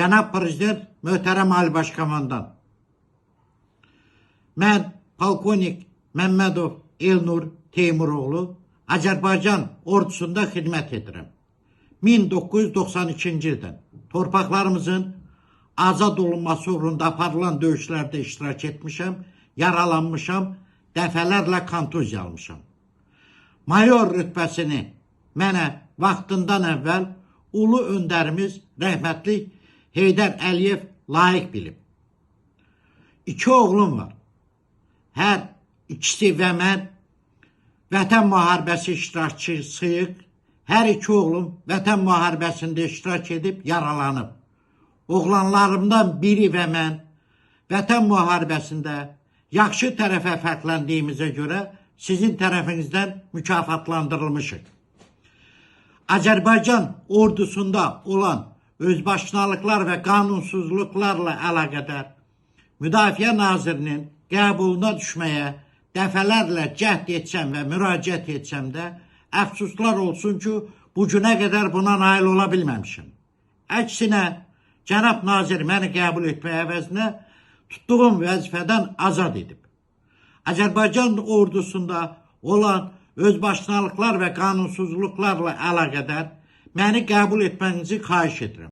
Cənab Prezident, möhtərəm Ali Baş Komandan. Mən polkovnik Məmmədov Elnur Teymuroğlu Azərbaycan ordusunda xidmət edirəm. 1992-ci ildən torpaqlarımızın azad olunması uğrunda aparılan döyüşlərdə iştirak etmişəm, yaralanmışam, dəfələrlə kontuziya almışam. Mayor rütbəsini mənə vaxtından əvvəl ulu öndərimiz rəhmətli Heydər Əliyev layiq bilib. İki oğlum var. Hər ikisi və mən Vətən müharibəsi iştirakçısıyıq. Hər iki oğlum Vətən müharibəsində iştirak edib yaralanıb. Oğlanlarımdan biri və mən Vətən müharibəsində yaxşı tərəfə fərqləndiyimizə görə sizin tərəfinizdən mükafatlandırılmışıq. Azərbaycan ordusunda olan özbaşınalıqlar və qanunsuzluqlarla əlaqədar Müdafiə Nazirinin qəbuluna düşməyə dəfələrlə cəhd etsəm və müraciət etsəm də əfsuslar olsun ki, bu günə qədər buna nail ola bilməmişəm. Əksinə, cənab nazir məni qəbul etmək əvəzinə tutduğum vəzifədən azad edib. Azərbaycan ordusunda olan özbaşınalıqlar və qanunsuzluqlarla əlaqədar məni qəbul etmənizi xahiş edirəm.